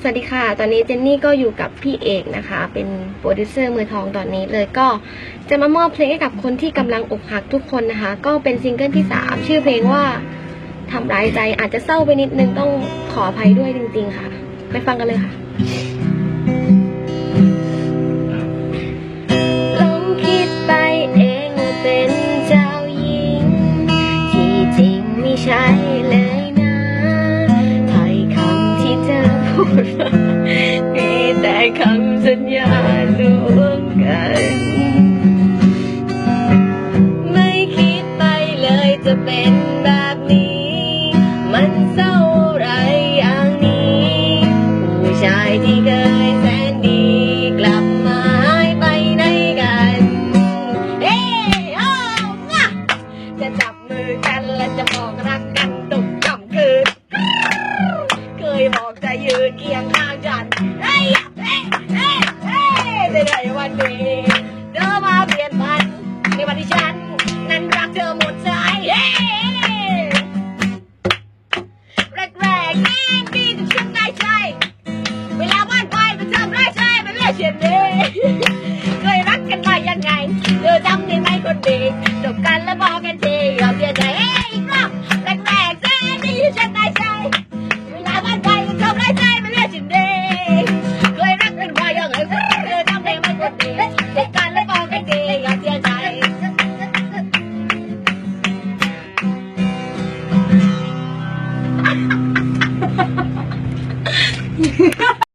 สวัสดีค่ะ ตอนนี้เจนนี่ก็อยู่กับพี่เอกนะคะ เป็นโปรดิวเซอร์มือทองตอนนี้เลยก็จะมามอบเพลงให้กับคนที่กำลังอกหักทุกคนนะคะ ก็เป็นซิงเกิลที่ 3 ชื่อเพลงว่าทำร้ายใจอาจจะเศร้าไปนิดนึงต้องขออภัยด้วยจริง ๆ ค่ะ ไปฟังกันเลยค่ะลองคิดไปเองเป็นเจ้าหญิง ที่จริงไม่ใช่เลย มีแต่คำสัญญาลวงกัน ไม่คิดไปเลยจะเป็นแบบนี้ มันเศร้าไรอย่างนี้ ผู้ชายที่เคยแสนดี ยืนเคียงข้างกันเฮ้ยเฮ้ยเฮ้ยเฮ้ยแต่ในวันนี้เธอมาเปลี่ยนพันในวันที่ฉัน นั้นรักเธอหมดใจเฮ้แรกๆแง่งดีจนฉันได้ใจ เวลาบ้านไปมันทำร้ายใจมันเลือกเช่นนี้เคยรักกันมายังไง เธอจำได้ไหมคนดีจบกันแล้วบอกกันทีเราเสียใจ Ha.